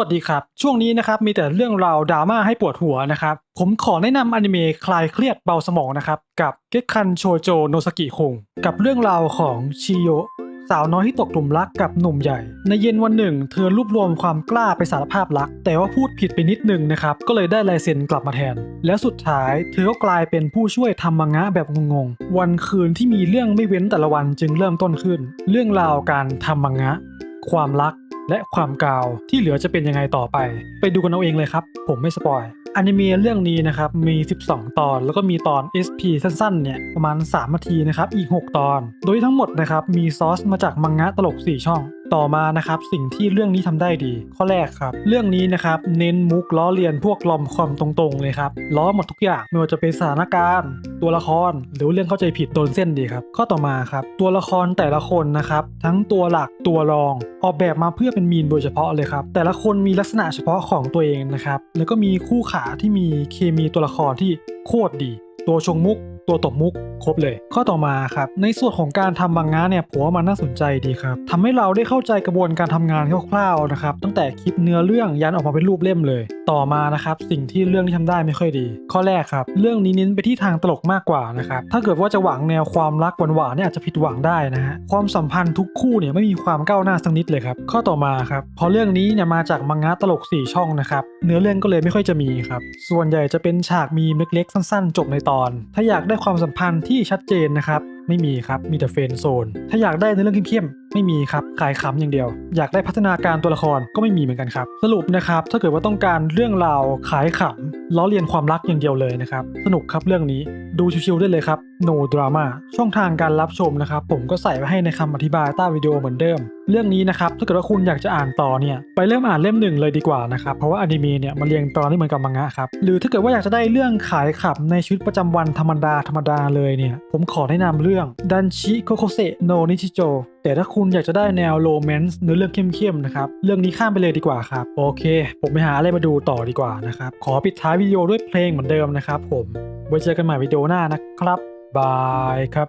วัสดีครับ ช่วงนี้นะครับมีแต่เรื่องราวดราม่าให้ปวดหัวนะครับ ผมขอแนะนำอนิเมะคลายเครียดเบาสมองนะครับ กับเก็กคันโชโจโนสกิคงกับเรื่องราวของชิโยสาวน้อยที่ตกหลุมรักกับหนุ่มใหญ่ ในเย็นวันหนึ่ง เธอรวบรวมความกล้าไปสารภาพรัก แต่ว่าพูดผิดไปนิดนึงนะครับ ก็เลยได้ลายเซ็นกลับมาแทน แล้วสุดท้ายเธอก็กลายเป็นผู้ช่วยทำมังงะแบบงงๆ วันคืนที่มีเรื่องไม่เว้นแต่ละวันจึงเริ่มต้นขึ้น เรื่องราวการทำมังงะ ความรัก และความกาวที่เหลือจะเป็นยังไงต่อไป ไปดูกันเอาเองเลยครับ ผมไม่สปอยอนิเมะเรื่องนี้นะครับมี 12 ตอน แล้วก็มีตอน SP สั้นๆ เนี่ยประมาณ 3 นาทีนะครับ อีก 6 ตอน โดยทั้งหมดนะครับมีซอสมาจากมังงะตลก 4 ช่องต่อมานะครับสิ่งที่เรื่องนี้ทำได้ดี ข้อแรกครับ เรื่องนี้นะครับเน้นมุกล้อเลียนพวกลอมคอมตรงๆเลยครับล้อหมดทุกอย่างไม่ว่าจะเป็นสถานการณ์ ตัวละคร หรือเรื่องเข้าใจผิดโดนเส้นดีครับข้อต่อมาครับตัวละครแต่ละคนนะครับทั้งตัวหลักตัวรอง ออกแบบมาเพื่อเป็นมีนโดยเฉพาะเลยครับแต่ละคนมีลักษณะเฉพาะของตัวเองนะครับแล้วก็มีคู่ขาที่มีเคมีตัวละครที่โคตรดี ตัวชงมุก ตัวตบมุกครบเลย ข้อต่อมาครับในส่วนของการทำมังงะเนี่ยผมว่ามันน่าสนใจดีครับทำให้เราได้เข้าใจกระบวนการทำงานคร่าวๆนะครับตั้งแต่คิดเนื้อเรื่องยันออกมาเป็นรูปเล่มเลย ต่อมานะครับสิ่งที่เรื่องที่ทำได้ไม่ค่อยดี ข้อแรกครับเรื่องนี้เน้นไปที่ทางตลกมากกว่านะครับถ้าเกิดว่าจะหวังแนวความรักหวานๆเนี่ยอาจจะผิดหวังได้นะฮะความสัมพันธ์ทุกคู่เนี่ยไม่มีความก้าวหน้าสักนิดเลยครับข้อต่อมาครับพอเรื่องนี้เนี่ยมาจากมังงะตลก 4 ช่องนะครับเนื้อเรื่องก็เลยไม่ค่อยจะมีครับส่วนใหญ่จะเป็นฉากมีเล็กๆสั้น ๆ จบในตอน ถ้าอยากได้ความสัมพันธ์ที่ชัดเจนนะครับไม่มีครับมีแต่เฟนโซน ถ้าอยากได้ในอเรื่องเข้มๆไม่มีครับขายขำอย่างเดียว อยากได้พัฒนาการตัวละครก็ไม่มีเหมือนกันครับ สรุปนะครับ ถ้าเกิดว่าต้องการเรื่องราวขายขำล้อเลียนความรักอย่างเดียวเลยนะครับ สนุกครับเรื่องนี้ดูชิวๆได้เลยครับ no drama ช่องทางการรับชมนะครับ ผมก็ใส่ไว้ให้ในคำอธิบายใต้วิดีโอเหมือนเดิม เรื่องนี้นะครับ ถ้าเกิดว่าคุณอยากจะอ่านต่อเนี่ยไปเริ่มอ่านเล่มหนึ่งเลยดีกว่านะครับ เพราะว่าอนิเมะเนี่ยมันเรียงตอนไม่เหมือนกับมังงะครับ หรือถ้าเกิดว่าอยากจะได้เรื่องขายขำในชีวิตประจำวันธรรมดาธรรมดาเลยเนี่ย ผมขอแนะนำเรื่องดันชิโคโคเซโนนิชิโจ แต่ถ้าคุณอยากจะได้แนวโรแมนต์เนื้อเรื่องเข้มๆนะครับ เรื่องนี้ข้ามไปเลยดีกว่าครับ โอเค ผมไปหาอะไรมาดูต่อดีกว่านะครับ ขอปิดท้ายวิดีโอด้วยเพลงเหมือนเดิมนะครับผม ไว้เจอกันใหม่วิดีโอหน้านะครับ บายครับ